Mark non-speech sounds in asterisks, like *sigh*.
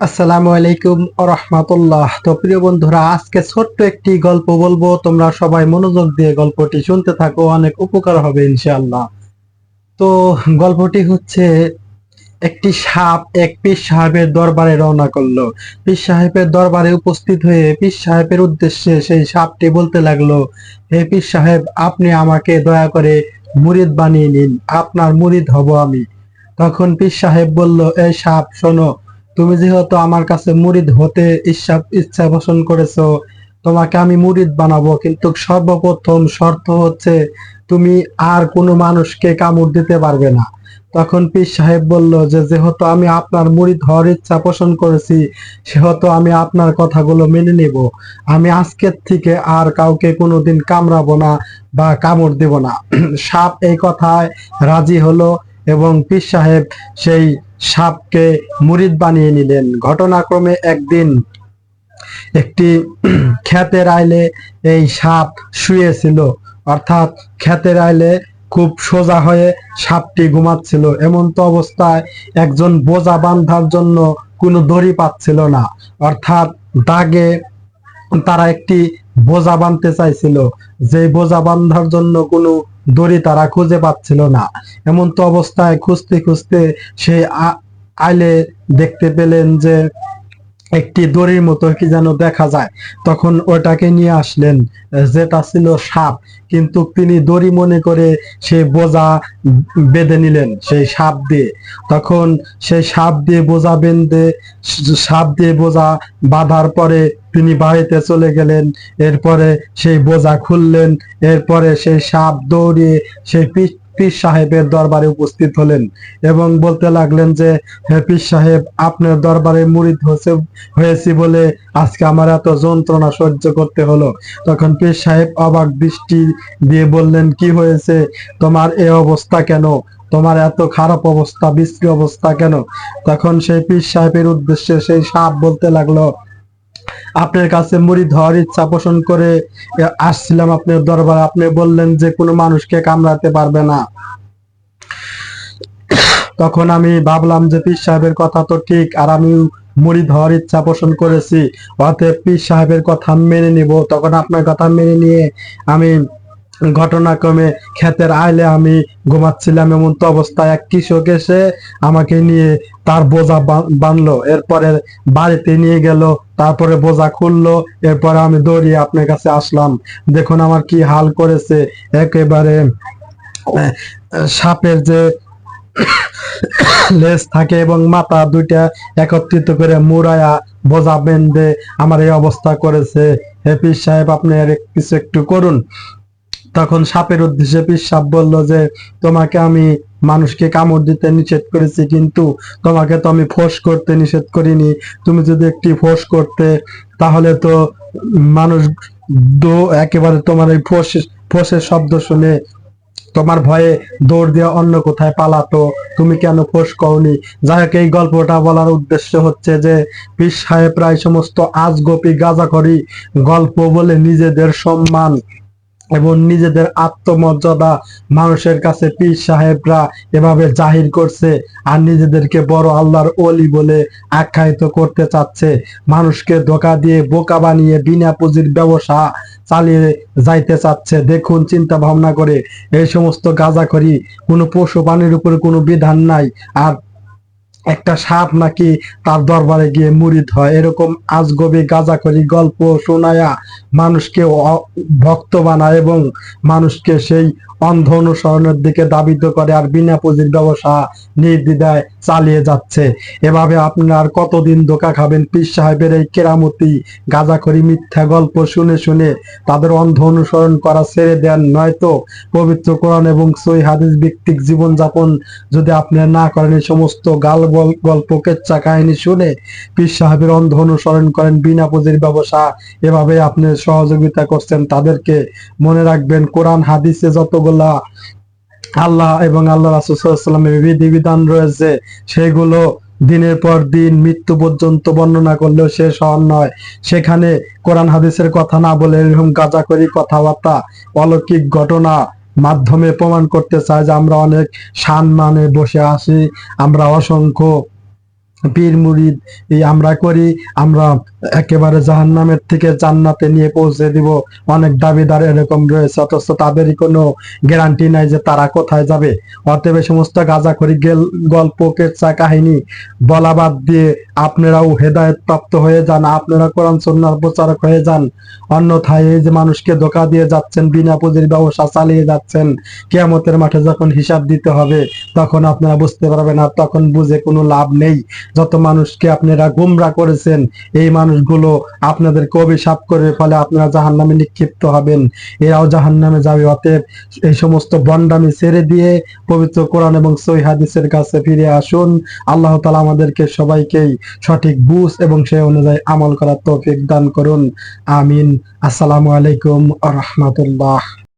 আসসালামু আলাইকুম রহমাতুল্লাহ। তো প্রিয় বন্ধুরা, আজকে ছোট্ট একটি গল্প বলব। তোমরা সবাই মনোযোগ দিয়ে গল্পটি শুনতে থাকো, অনেক উপকার হবে ইনশাআল্লাহ। তো গল্পটি হচ্ছে, একটি সাপ এক পীর সাহেবের দরবারে রওনা করল। পীর সাহেবের দরবারে উপস্থিত হয়ে পীর সাহেবের উদ্দেশ্যে সেই সাপটি বলতে লাগল, হে পীর সাহেব, আপনি আমাকে দয়া করে মুরিদ বানিয়ে নিন, আপনার মুরিদ হব আমি। তখন পীর সাহেব বলল এই সাপ, শোনো তুমি যেহেতু আমার কাছে মুরিদ হতে ইচ্ছা ইচ্ছা পোষণ করেছ, তোমাকে আমি মুরিদ বানাবো, কিন্তু সর্বপ্রথম শর্ত হচ্ছে তুমি আর কোনো মানুষকে কামড় দিতে পারবে না। তখন পীর সাহেব বলল যে, যেহেতু আমি আপনার মুরিদ হওয়ার ইচ্ছা পোষণ করেছি, সেহেতু আমি আপনার কথাগুলো মেনে নেব। আমি আজকের থেকে আর কাউকে কোনোদিন কামড়াবো না বা কামড় দেব না। *clears throat* সাপ এই কথায় রাজি হলো এবং পীর সাহেব সেই সাপকে মুরিদ বানিয়ে নিলেন। ঘটনাক্রমে একদিন একটি ক্ষেতের আইলে এই সাপ শুয়েছিল। অর্থাৎ ক্ষেতের আইলে খুব সোজা হয়ে সাপটি ঘুমাচ্ছিল। এমন তো অবস্থায় একজন বোঝা বান্ধার জন্য কোনো দড়ি পাচ্ছিল না। অর্থাৎ দাগে তারা একটি বোঝা বাঁধতে চাইছিল। যে বোঝা বাঁধার জন্য কোনো দড়ি তারা খুঁজে পাচ্ছিল না। এমন তো অবস্থায় খুঁজতে খুঁজতে সে আ- আইলে দেখতে পেলেন যে একটি দড়ির মতো কি যেন দেখা যায়। তখন ওটাকে নিয়ে আসলেন, যেটা ছিল সাপ। কিন্তু তিনি দড়ি মনে করে সেই বোঝা বেঁধে নিলেন, সেই সাপ দিয়ে। তখন সেই সাপ দিয়ে বোঝা বেঁধে, সাপ দিয়ে বোঝা বাঁধার পরে তিনি বাড়িতে চলে গেলেন। এরপরে সেই বোঝা খুললেন, এরপরে সেই সাপ দৌড়িয়ে সেই পীর পীর সাহেবের দরবারে উপস্থিত হলেন এবং বলতে লাগলেন যে হে পীর সাহেব, আপনার দরবারে মুরিদ হয়েছে, হয়েছি বলে আজকে আমার এত যন্ত্রণা সহ্য করতে হলো। তখন পীর সাহেব অবাক দৃষ্টি দিয়ে বললেন, কি হয়েছে? তোমার এই অবস্থা কেন? তোমার এত খারাপ অবস্থা, বিশ্রী অবস্থা কেন? তখন সেই পীর সাহেবের উদ্দেশ্যে সেই সাপ বলতে লাগল আপনার কাছে মুড়ি ধর ইচ্ছা পোষণ করে আসছিলাম আপনার দরবারে। আপনি বললেন যে কোনো মানুষকে কামড়াতে পারবে না। তখন আমি ভাবলাম যে পীর সাহেবের কথা তো ঠিক, আর আমি মুড়ি ধর ইচ্ছা পোষণ করেছি। অতএব পীর সাহেবের কথা মেনে নিব। তখন আপনার কথা মেনে নিয়ে আমি ঘটনাক্রমে ক্ষেতের আইলে আমি ঘুমাচ্ছিলাম এমন তো অবস্থায় এক কৃষক এসে আমাকে নিয়ে তার বোঝা বান- বানলো। এরপরে বাড়িতে নিয়ে গেল, তারপরে বোঝা খুললো, এরপরে আমি দৌড়িয়ে আপনার কাছে আসলাম। দেখুন আমার কি হাল করেছে। একেবারে সাপের যে লেজ থাকে এবং মাথা দুইটা একত্রিত করে মুড়ায়া বোঝা বেঁধে আমার এই অবস্থা করেছে। হে পীর সাহেব, আপনি কিছু একটু করুন। তখন সাপের উদ্দেশ্যে সাহেব বলল যে, তোমাকে আমি মানুষকে কামড় দিতে নিষেধ করেছি, কিন্তু তোমাকে তো আমি ফোঁস করতে নিষেধ করিনি। তুমি যদি একটি ফোঁস করতে, তাহলে তো মানুষ দো, একেবারে তোমার এই ফোঁস, ফোঁসের শব্দ শুনে তোমার ভয়ে দৌড় দিয়ে অন্য কোথায় পালাতো। তুমি কেন ফোঁস কওনি যাই হোক, এই গল্পটা বলার উদ্দেশ্য হচ্ছে যে পীর সাহেব প্রায় সমস্ত আজগপি গাজাখড়ি গল্প বলে নিজেদের সম্মান এবং নিজেদের আত্মমর্যাদা মানুষের কাছে পীর সাহেবরা এভাবে জাহির করছে আর নিজেদেরকে বড় আল্লাহর অলি বলে আখ্যায়িত করতে চাচ্ছে। মানুষকে ধোকা দিয়ে বোকা বানিয়ে বিনা পুঁজির ব্যবসা চালিয়ে যাইতে চাচ্ছে। দেখুন চিন্তা ভাবনা করে এই সমস্ত গাঁজা করি কোনো পশু প্রাণীর উপরে কোনো বিধান নাই। আর একটা সাপ নাকি তার দরবারে গিয়ে মুরিদ হয় এরকম আজগবি গাঁজাখড়ি গল্প শোনায়া মানুষকে ভক্ত বানায় এবং মানুষকে সেই অন্ধ অনুসরণের দিকে দাবিত করে আর বিনা পুঁজির ব্যবসা নির্দ্বিধায় চালিয়ে যাচ্ছে। এভাবে আপনার কতদিন ধোকা খাবেন? পীর সাহেবের এই কেরামতি গাঁজাখড়ি মিথ্যা গল্প শুনে শুনে তাদের অন্ধ অনুসরণ করা ছেড়ে দেন। নয়তো পবিত্র কোরআন এবং সই হাদিস ভিত্তিক জীবনযাপন যদি আপনি না করেন, এই সমস্ত গাল গল- গল্প কাহিনী শুনে পীর সাহেবের অন্ধ অনুসরণ করেন বিনা পুঁজির ব্যবসা। এভাবে আপনি সহযোগিতা করছেন তাদেরকে। মনে রাখবেন, কোরআন, হাদিসে যতগুলা আল্লাহ এবং আল্লাহ রাসুসাল্লামের বিধিবিধান রয়েছে, সেগুলো দিনের পর দিন মৃত্যু পর্যন্ত বর্ণনা করলেও শেষ হওয়ার নয়। সেখানে কোরআন, হাদিসের কথা না বলে এরকম গাঁজাকরি কথাবার্তা, অলৌকিক ঘটনা মাধ্যমে প্রমাণ করতে চায় যে আমরা অনেক সম্মানে বসে আছি, আমরা অসংখ্য পীর এই আমরা করি, আমরা একেবারে জাহান্নামের থেকে জান্নাতে নিয়ে পৌঁছে দিব। অনেক দাবিদার এরকম রয়েছে, অথচ তাদেরই কোনো গ্যারান্টি নাই যে তারা কোথায় যাবে। অতএব সমস্ত গাঁজাখড়ি গেল, গল্প, কেচ্ছা, কাহিনী বলা বাদ দিয়ে আপনারাও হেদায়ত প্রাপ্ত হয়ে যান, আপনারা কোরআন সন্ন্যার প্রচারক হয়ে যান। অন্যথায় এই যে মানুষকে ধোকা দিয়ে যাচ্ছেন, বিনা পুঁজির ব্যবসা চালিয়ে যাচ্ছেন, কেয়ামতের মাঠে যখন হিসাব দিতে হবে, তখন আপনারা বুঝতে পারবেন আর তখন বুঝে কোনো লাভ নেই। যত মানুষকে আপনারা গুমরা করেছেন, এই মানুষগুলো আপনাদেরকে অভিশাপ করে ফলে আপনারা জাহান নামে নিক্ষিপ্ত হবেন। এরাও জাহান নামে যাবে। অতএব এই সমস্ত বন্ডামি ছেড়ে দিয়ে পবিত্র কোরআন এবং সহি হাদিসের কাছে ফিরে আসুন। আল্লাহ তালা আমাদেরকে সবাইকেই সঠিক বুঝ এবং সে অনুযায়ী আমল করার তৌফিক দান করুন। আমিন। আসসালামু আলাইকুম রহমতুল্লাহ।